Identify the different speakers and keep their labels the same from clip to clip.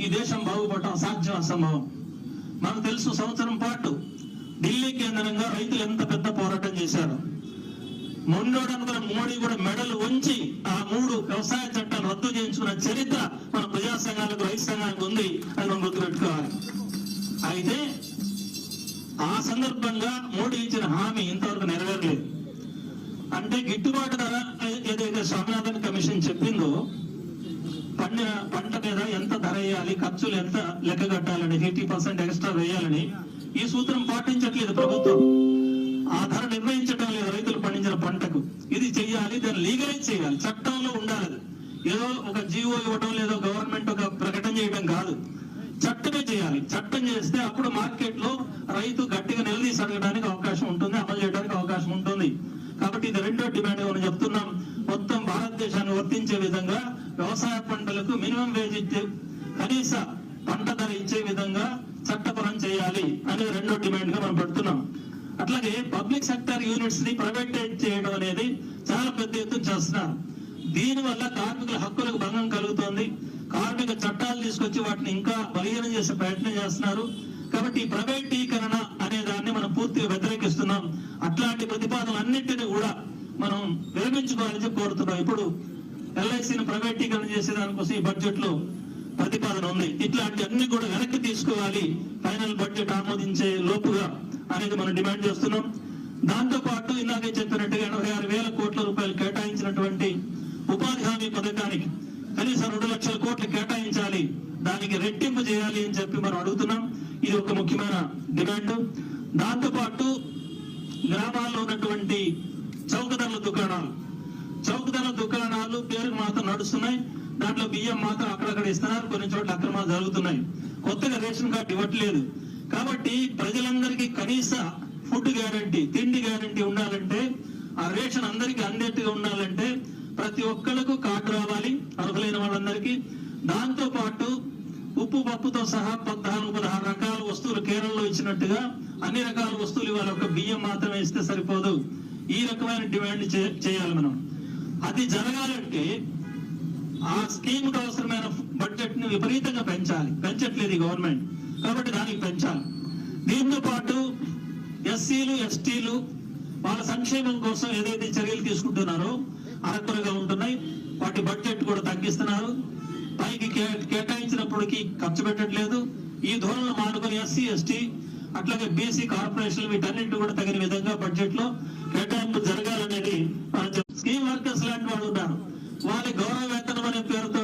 Speaker 1: ఈ దేశం బాగుపడటం సాధ్యం అసంభవం. మనకు తెలుసు సంవత్సరం పాటు ఢిల్లీ కేంద్రంగా రైతులు ఎంత పెద్ద పోరాటం చేశారు. మొన్నోడనుకున్న మోడీ కూడా మెడలు ఉంచి ఆ మూడు వ్యవసాయ చట్టాలు రద్దు చేయించుకున్న చరిత్ర మన ప్రజా సంఘాలకు రైతు సంఘానికి ఉంది అని మనం గుర్తుపెట్టుకోవాలి. అయితే ఆ సందర్భంగా మోడీ ఇచ్చిన హామీ ఇంతవరకు నెరవేరలేదు. అంటే గిట్టుబాటు ధర ఏదైతే స్వామినాథన్ కమిషన్ చెప్పిందో పండిన పంట మీద ఎంత ధర వేయాలి ఖర్చులు ఎంత లెక్క కట్టాలని ఎయిటీ పర్సెంట్ ఎక్స్ట్రా వేయాలని ఈ సూత్రం పాటించట్లేదు ప్రభుత్వం. ఆ ధర నిర్ణయించడం లేదు రైతులు పండించిన పంటకు. ఇది చెయ్యాలి దాన్ని లీగలైజ్ చేయాలి చట్టంలో ఉండాలి ఏదో ఒక జీవో ఇవ్వడం లేదో గవర్నమెంట్ ఒక ప్రకటన చేయడం కాదు. చట్టమే చేయాలి. చట్టం చేస్తే అప్పుడు మార్కెట్లో రైతు గట్టిగా నిలదీసి అడగడానికి అవకాశం ఉంటుంది అమలు చేయడానికి అవకాశం ఉంటుంది. కాబట్టి ఇది రెండో డిమాండ్ మనం చెప్తున్నాం. డిమాండ్గా మనం పెడుతున్నాం. అట్లాగే పబ్లిక్ సెక్టర్ యూనిట్స్ని ప్రైవేటైజ్ చేయడం అనేది చాలా పెద్ద ఎత్తున చేస్తున్నారు. దీని వల్ల కార్మికుల హక్కులకు భంగం కలుగుతోంది. కార్మిక చట్టాలు తీసుకొచ్చి వాటిని ఇంకా బలహీనం చేసే ప్రయత్నం చేస్తున్నారు. కాబట్టి ఈ ప్రైవేటీకరణ అనే దాన్ని మనం పూర్తిగా వ్యతిరేకిస్తున్నాం. అట్లాంటి ప్రతిపాదనలన్నింటినీ కూడా మనం విరమించుకోవాలని చెప్పి కోరుతున్నాం. ఇప్పుడు ఎల్ఐసిని ప్రైవేటీకరణ చేసే దానికోసం ఈ బడ్జెట్లో ప్రతిపాదన ఉంది. ఇట్లాంటి అన్ని కూడా వెనక్కి తీసుకోవాలి. ఫైనల్ బడ్జెట్ ఆమోదించే లోపుగా అనేది మనం డిమాండ్ చేస్తున్నాం. దాంతో పాటు ఇందాకే చెప్పినట్టుగా ఎనభై ఆరు వేల కోట్ల రూపాయలు కేటాయించినటువంటి ఉపాధి హామీ పథకానికి కనీసం రెండు లక్షల కోట్లు కేటాయించాలి దానికి రెట్టింపు చేయాలి అని చెప్పి మనం అడుగుతున్నాం. ఇది ఒక ముఖ్యమైన డిమాండ్. దాంతో పాటు గ్రామాల్లో ఉన్నటువంటి చౌక ధరల దుకాణాలు. చౌక ధరల దుకాణాలు పేరుకు మాత్రం నడుస్తున్నాయి. దాంట్లో బియ్యం మాత్రం అక్కడక్కడ ఇస్తున్నారు. కొన్ని చోట్ల అక్రమాలు జరుగుతున్నాయి. కొత్తగా రేషన్ కార్డు ఇవ్వట్లేదు. కాబట్టి ప్రజలందరికీ కనీస ఫుడ్ గ్యారంటీ తిండి గ్యారంటీ ఉండాలంటే ఆ రేషన్ అందరికీ అందేట్టుగా ఉండాలంటే ప్రతి ఒక్కళ్ళకు కార్డు రావాలి అర్హులైన వాళ్ళందరికీ. దాంతో పాటు ఉప్పు పప్పుతో సహా పద్నాలుగు పదహారు రకాల వస్తువులు కేరళలో ఇచ్చినట్టుగా అన్ని రకాల వస్తువులు ఇవాళ ఒక బియ్యం మాత్రమే ఇస్తే సరిపోదు. ఈ రకమైన డిమాండ్ చేయాలి మనం. అది జరగాలంటే ఆ స్కీమ్కి అవసరమైన బడ్జెట్ విపరీతంగా పెంచాలి. పెంచట్లేదు ఈ గవర్నమెంట్. కాబట్టి దానికి పెంచాలి. దీంతో పాటు ఎస్సీలు ఎస్టీలు వాళ్ళ సంక్షేమం కోసం ఏదైతే చర్యలు తీసుకుంటున్నారో అరకులుగా ఉంటున్నాయి. వాటి బడ్జెట్ కూడా తగ్గిస్తున్నారు. పైకి కే- కేటాయించినప్పటికీ ఖర్చు పెట్టట్లేదు. ఈ ధోరణులు మానుకొని ఎస్సీ ఎస్టీ అట్లాగే బీసీ కార్పొరేషన్ వీటన్నింటి కూడా తగిన విధంగా బడ్జెట్లో కేటాయింపు జరగాలనేది స్కీమ్ వర్కర్స్ లాంటి వాళ్ళు ఉన్నారు. వాళ్ళ గౌరవ వేతనం అనే పేరుతో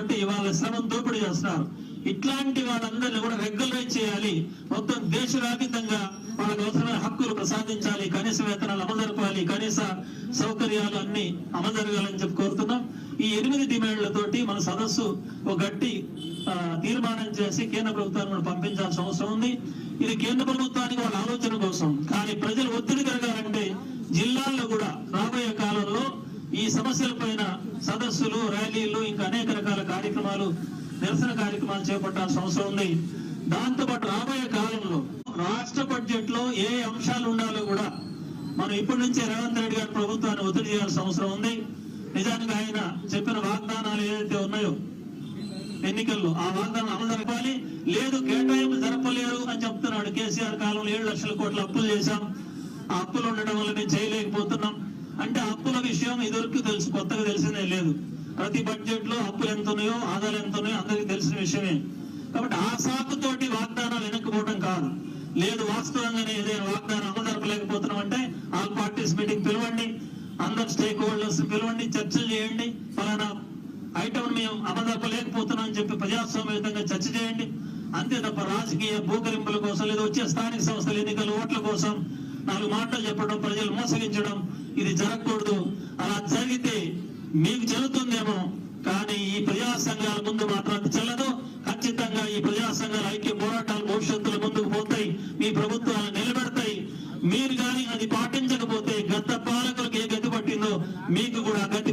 Speaker 1: శ్రమం ఇట్లాంటి వాళ్ళందరినీ కూడా రెగ్యులరైజ్ చేయాలి. మొత్తం దేశవ్యాపితంగా వాళ్ళకి అవసరమైన హక్కులు ప్రసాదించాలి. కనీస వేతనాలు అమలు జరపాలి కనీస సౌకర్యాలు అన్ని అమలు జరగాలని చెప్పి కోరుతున్నాం. ఈ ఎనిమిది డిమాండ్లతోటి మన సదస్సు ఒక గట్టి తీర్మానం చేసి కేంద్ర ప్రభుత్వాన్ని కూడా పంపించాల్సిన అవసరం ఉంది. ఇది కేంద్ర ప్రభుత్వానికి వాళ్ళ ఆలోచన కోసం. కానీ ప్రజలు ఒత్తిడి జరగాలంటే జిల్లాల్లో కూడా రాబోయే కాలంలో ఈ సమస్యల పైన సదస్సులు ర్యాలీలు ఇంకా అనేక రకాల కార్యక్రమాలు నిరసన కార్యక్రమాలు చేపట్టాల్సిన అవసరం ఉంది. దాంతో పాటు రాబోయే కాలంలో రాష్ట్ర బడ్జెట్లో ఏ అంశాలు ఉండాలో కూడా మనం ఇప్పటి నుంచే రేవంత్ రెడ్డి గారి ప్రభుత్వాన్ని ఒత్తిడి చేయాల్సిన అవసరం ఉంది. నిజానికి ఆయన చెప్పిన వాగ్దానాలు ఏదైతే ఉన్నాయో ఎన్నికల్లో ఆ వాగ్దానం అమలు జరపాలి. లేదు కేటాయింపు జరపలేరు అని చెప్తున్నాడు కేసీఆర్ కాలంలో ఏడు లక్షల కోట్ల అప్పులు చేశాం. ఆ అప్పులు ఉండడం వల్ల మేము చేయలేకపోతున్నాం. అంటే అప్పుల విషయం ఇదివరకు తెలుసు కొత్తగా తెలిసిందే లేదు. ప్రతి బడ్జెట్లో అప్పులు ఎంత ఉన్నాయో ఆదాయాలు ఎంత ఉన్నాయో అందరికీ తెలిసిన విషయమే. కాబట్టి ఆ సాకుతోటి వాగ్దానం వెనక్కిపోవడం కాదు. లేదు వాస్తవంగానే ఏదైనా వాగ్దానం అమలు జరపలేకపోతున్నాం అంటే ఆల్ పార్టీస్ మీటింగ్ పిలవండి అందరు స్టేక్ హోల్డర్స్ పిలవండి చర్చలు చేయండి ఫలానా ఐటమ్ మేము అమలుపలేకపోతున్నాం అని చెప్పి ప్రజాస్వామ్యతంగా చర్చ చేయండి. అంతే తప్ప రాజకీయ భూకరింపుల కోసం లేదా వచ్చే స్థానిక సంస్థల ఎన్నికల ఓట్ల కోసం నాలుగు మాటలు చెప్పడం ప్రజలు మోసగించడం ఇది జరగకూడదు. అలా జరిగితే మీకు చెల్లుతుందేమో కానీ ఈ ప్రజా సంఘాల ముందు మాత్రం అది చెల్లదు. ఖచ్చితంగా ఈ ప్రజా సంఘాల ఐక్య పోరాటాలు భవిష్యత్తులో ముందుకు పోతాయి. మీ ప్రభుత్వాలు నిలబెడతాయి. మీరు కానీ అది పాటించకపోతే గత పాలకులకు ఏ గతి పట్టిందో మీకు కూడా గతి